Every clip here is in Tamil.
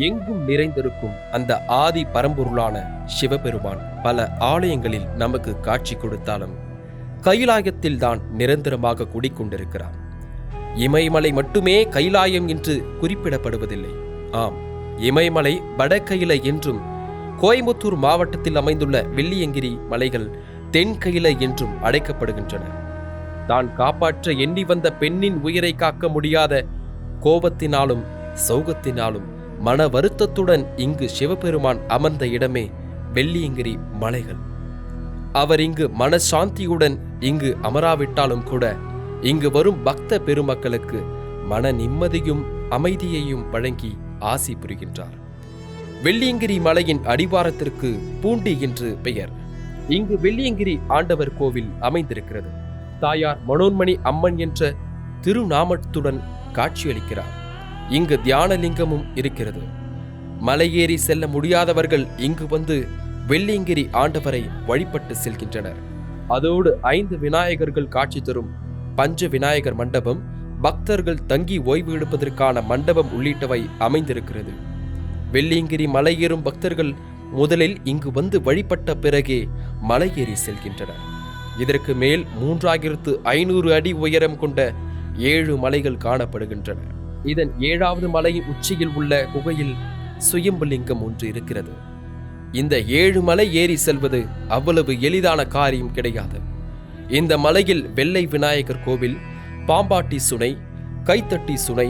எங்கும் நிறைந்திருக்கும் அந்த ஆதி பரம்பொருளான சிவபெருமான் பல ஆலயங்களில் நமக்கு காட்சி கொடுத்தாலும் கைலாயத்தில் தான் நிரந்தரமாக குடிக்கொண்டிருக்கிறார். இமயமலை மட்டுமே கைலாயம் என்று குறிப்பிடப்படுவதில்லை. ஆம் இமயமலை வடகையிலை என்றும் கோயம்புத்தூர் மாவட்டத்தில் அமைந்துள்ள வெள்ளியங்கிரி மலைகள் தென்கையிலை என்றும் அழைக்கப்படுகின்றன. தான் காப்பாற்ற எண்ணி வந்த பெண்ணின் உயிரை காக்க முடியாத கோபத்தினாலும் சௌகத்தினாலும் மன வருத்தத்துடன் இங்கு சிவபெருமான் அமர்ந்த இடமே வெள்ளியங்கிரி மலைகள். அவர் இங்கு மனசாந்தியுடன் இங்கு அமராவிட்டாலும் கூட இங்கு வரும் பக்த பெருமக்களுக்கு மன நிம்மதியும் அமைதியையும் வழங்கி ஆசி புரிகின்றார். வெள்ளியங்கிரி மலையின் அடிவாரத்திற்கு பூண்டி என்று பெயர். இங்கு வெள்ளியங்கிரி ஆண்டவர் கோவில் அமைந்திருக்கிறது. தாயார் மனோன்மணி அம்மன் என்ற திருநாமத்துடன் காட்சியளிக்கிறார். இங்கு தியானலிங்கமும் இருக்கிறது. மலையேறி செல்ல முடியாதவர்கள் இங்கு வந்து வெள்ளியங்கிரி ஆண்டவரை வழிபட்டு செல்கின்றனர். அதோடு ஐந்து விநாயகர்கள் காட்சி தரும் பஞ்ச விநாயகர் மண்டபம் பக்தர்கள் தங்கி ஓய்வு எடுப்பதற்கான மண்டபம் உள்ளிட்டவை அமைந்திருக்கிறது. வெள்ளியங்கிரி மலையேறும் பக்தர்கள் முதலில் இங்கு வந்து வழிபட்ட பிறகே மலையேறி செல்கின்றனர். இதற்கு மேல் மூன்றாயிரத்து ஐநூறு அடி உயரம் கொண்ட ஏழு மலைகள் காணப்படுகின்றன. இதன் ஏழாவது மலையின் உச்சியில் உள்ள குகையில் சுயம்புலிங்கம் ஒன்று இருக்கிறது. இந்த ஏழு மலை ஏறி செல்வது அவ்வளவு எளிதான காரியம் கிடையாது. இந்த மலையில் வெள்ளை விநாயகர் கோவில் பாம்பாட்டி சுனை கைத்தட்டி சுனை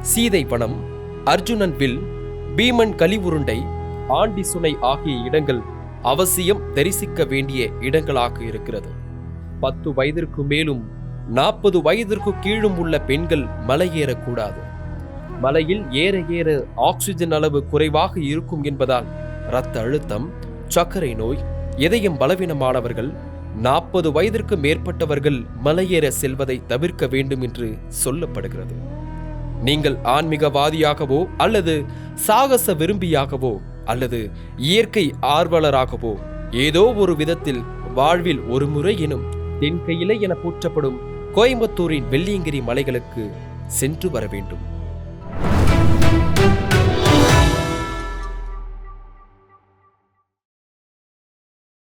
சீதை வனம் அர்ஜுனன் வில் பீமன் கலிவுருண்டை ஆண்டி சுனை ஆகிய இடங்கள் அவசியம் தரிசிக்க வேண்டிய இடங்களாக இருக்கிறது. பத்து வயதிற்கு மேலும் நாற்பது வயதிற்கு கீழும் உள்ள பெண்கள் மலையேறக்கூடாது மலையில் ஏற ஏற ஆக்சிஜன் அளவு குறைவாக இருக்கும் என்பதால் இரத்த அழுத்தம் சர்க்கரை நோய் இதயம் பலவீனமானவர்கள் நாற்பது வயதிற்கு மேற்பட்டவர்கள் மலையேற செல்வதை தவிர்க்க வேண்டும் என்று சொல்லப்படுகிறது. நீங்கள் ஆன்மீகவாதியாகவோ அல்லது சாகச விரும்பியாகவோ அல்லது இயற்கை ஆர்வலராகவோ ஏதோ ஒரு விதத்தில் வாழ்வில் ஒரு முறை எனும் தென்கையிலை என போற்றப்படும் கோயம்புத்தூரின் வெள்ளியங்கிரி மலைகளுக்கு சென்று வர வேண்டும்.